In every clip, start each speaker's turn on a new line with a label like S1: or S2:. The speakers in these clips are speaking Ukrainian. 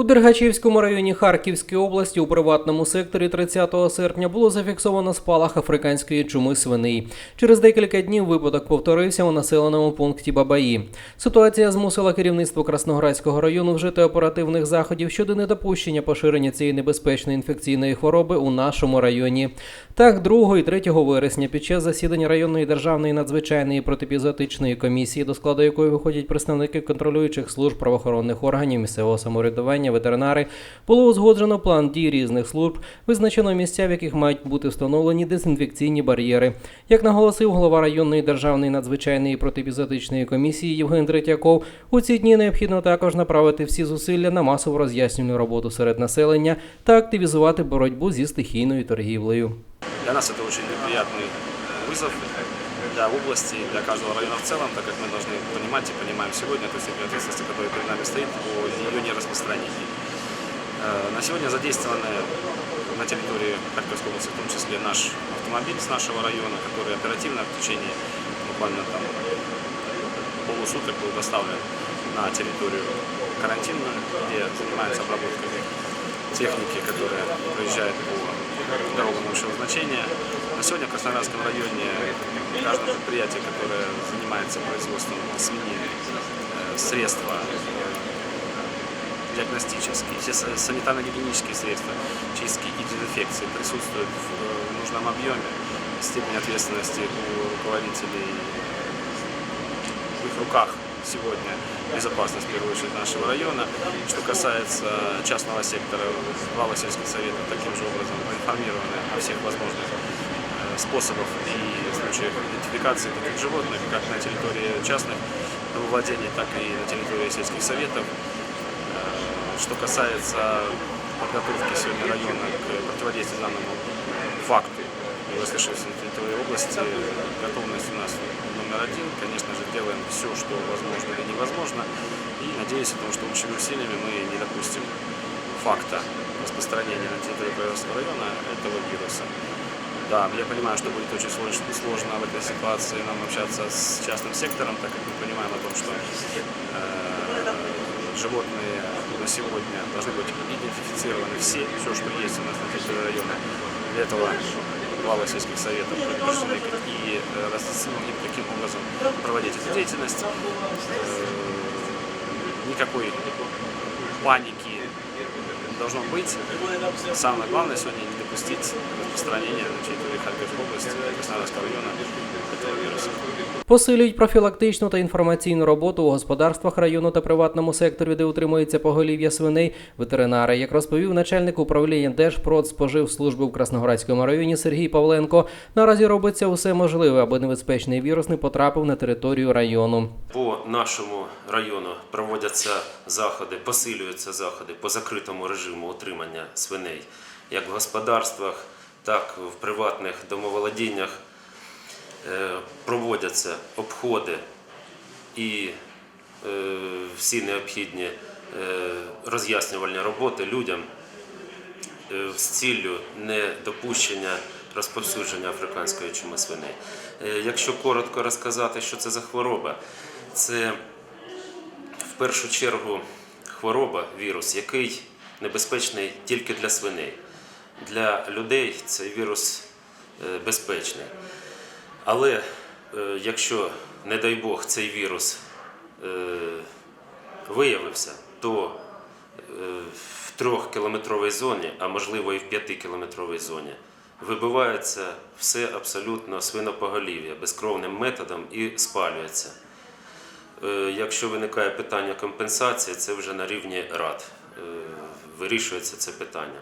S1: У Дергачівському районі Харківської області у приватному секторі 30 серпня було зафіксовано спалах африканської чуми свиней. Через декілька днів випадок повторився у населеному пункті Бабаї. Ситуація змусила керівництво Красноградського району вжити оперативних заходів щодо недопущення поширення цієї небезпечної інфекційної хвороби у нашому районі. Так, 2 і 3 вересня під час засідання районної державної надзвичайної протипізотичної комісії, до складу якої виходять представники контролюючих служб правоохоронних органів місцевого самоврядування, ветеринари, було узгоджено план дій різних служб, визначено місця, в яких мають бути встановлені дезінфекційні бар'єри. Як наголосив голова районної державної надзвичайної протипізотичної комісії Євген Третьяков, у ці дні необхідно також направити всі зусилля на масову роз'яснювальну роботу серед населення та активізувати боротьбу зі стихійною торгівлею.
S2: Для нас это очень неприятный вызов для области, и для каждого района в целом, так как мы должны понимать и понимаем сегодня ту степень ответственности, которая нераспространении. Э, На сегодня задействованы на территории Харьковской области, в том числе наш автомобиль с нашего района, который оперативно в течение буквально там полусуток был доставлен на территорию карантинную, где занимаются обработкой техники, которая проезжает по дорогам общего значения. На сегодня в Краснодарском районе каждое предприятие, которое занимается производством свинины, э, средства диагностические, все са- санитарно-гигиенические средства чистки и дезинфекции присутствуют в э, нужном объеме. Степень ответственности у руководителей в их руках сегодня безопасность, в первую очередь, нашего района. Что касается частного сектора, глава сельских советов таким же образом проинформированы о всех возможных э, способах и случаях идентификации таких животных, как на территории частных владений, так и на территории сельских советов. Что касается подготовки сегодня района к противодействию данному факту, воскрешившейся на территории области, готовность у нас номер один. Конечно же, делаем все, что возможно и невозможно. И надеюсь, о том, что общими усилиями мы не допустим факта распространения на территории Краевского района этого вируса. Да, я понимаю, что будет очень сложно, сложно в этой ситуации нам общаться с частным сектором, так как мы понимаем о том, что э, животные на сегодня должны быть идентифицированы все, все, что есть у нас на территории района. Для этого главы сельских советов предупреждены и э, разъяснены, каким образом проводить эту деятельность. Э, Никакой паники должно быть. Самое главное сегодня не допустить распространения на территории Харьковской области Краснодарского района этого вируса.
S1: Посилюють профілактичну та інформаційну роботу у господарствах району та приватному секторі, де утримується поголів'я свиней, ветеринари. Як розповів начальник управління Держпродспоживслужби в Красноградському районі Сергій Павленко, наразі робиться усе можливе, аби небезпечний вірус не потрапив на територію району.
S3: По нашому району проводяться заходи, посилюються заходи по закритому режиму утримання свиней як в господарствах, так і в приватних домоволодіннях. Е, Проводяться обходи і е, всі необхідні е, роз'яснювальні роботи людям з ціллю недопущення розповсюдження африканської чуми свиней. Якщо коротко розказати, що це за хвороба, це в першу чергу хвороба, вірус, який небезпечний тільки для свиней. Для людей цей вірус е, безпечний. Але е, якщо, не дай Бог, цей вірус е, виявився, то в трьохкілометровій зоні, а можливо і в п'ятикілометровій зоні, вибивається все абсолютно свинопоголів'я безкровним методом і спалюється. Якщо виникає питання компенсації, це вже на рівні рад вирішується це питання.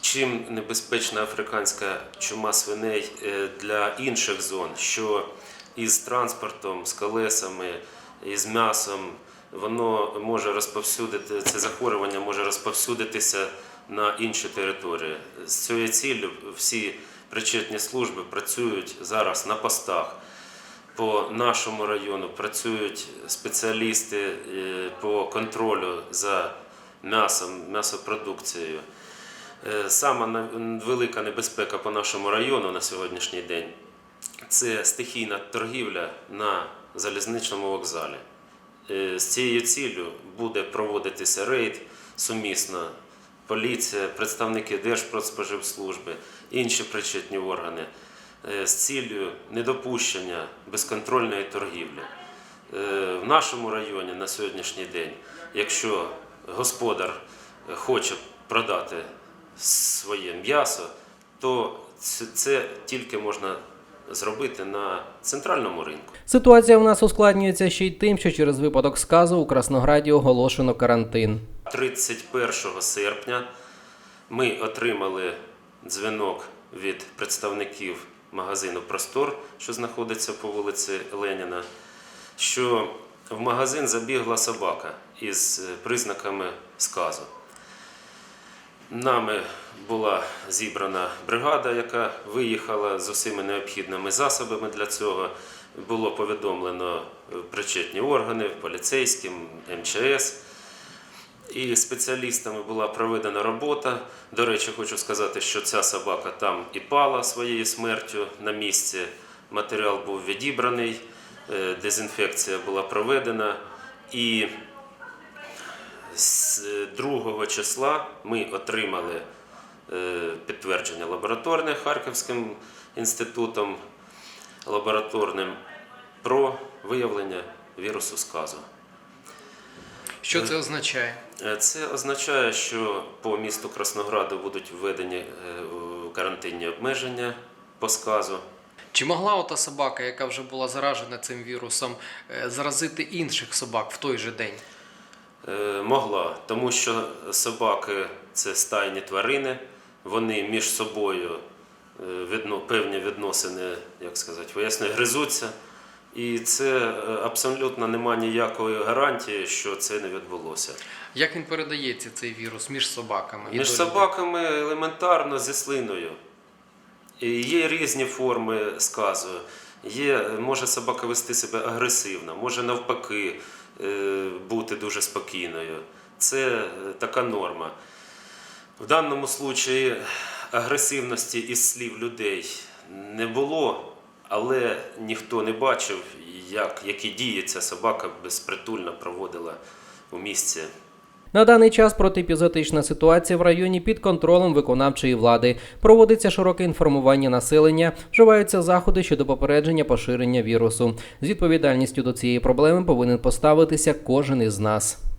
S3: Чим небезпечна африканська чума свиней е, для інших зон, що із транспортом, з колесами, із м'ясом, воно може розповсюдити, це захворювання може розповсюдитися на інші території. З цією ціллю всі причетні служби працюють зараз на постах. По нашому району працюють спеціалісти е, по контролю за м'ясом, м'ясопродукцією. Е, Сама велика небезпека по нашому району на сьогоднішній день це стихійна торгівля на залізничному вокзалі. Е, З цією ціллю буде проводитися рейд сумісно поліція, представники Держпродспоживслужби, інші причетні органи е, з ціллю недопущення безконтрольної торгівлі. В нашому районі на сьогоднішній день, якщо господар хоче продати своє м'ясо, то це- тільки можна зробити на центральному ринку.
S1: Ситуація в нас ускладнюється ще й тим, що через випадок сказу у Краснограді оголошено карантин.
S3: 31 серпня ми отримали дзвінок від представників магазину Простор, що знаходиться по вулиці Леніна, що в магазин забігла собака із е, признаками сказу. Нами була зібрана бригада, яка виїхала з усіма необхідними засобами для цього. Було повідомлено е, причетні органи, поліцейським, МЧС. І спеціалістами була проведена робота. До речі, хочу сказати, що ця собака там і пала своєю смертю на місці. Матеріал був відібраний, е, дезінфекція була проведена. І з 2 числа ми отримали е, підтвердження лабораторне Харківським інститутом лабораторним про виявлення вірусу сказу.
S4: Що це означає?
S3: Е, Це означає, що по місту Краснограду будуть введені е, карантинні обмеження по сказу.
S4: Чи могла ота собака, яка вже була заражена цим вірусом, е, заразити інших собак в той же день?
S3: Е, Могла, тому що собаки це стайні тварини, вони між собою е, відно, певні відносини, як сказати, виясни, гризуться. І це е, абсолютно немає ніякої гарантії, що це не відбулося.
S4: Як він передається цей вірус між собаками?
S3: Між собаками елементарно зі слиною. І є різні форми сказу. Є, може собака вести себе агресивно, може навпаки бути дуже спокійною. Це е, така норма. В даному случаї агресивності із слів людей не було, але ніхто не бачив, як, які дії ця собака безпритульно проводила у місці
S1: На даний час протиепізотична ситуація в районі під контролем виконавчої влади. Проводиться широке інформування населення, вживаються заходи щодо попередження поширення вірусу. З відповідальністю до цієї проблеми повинен поставитися кожен із нас.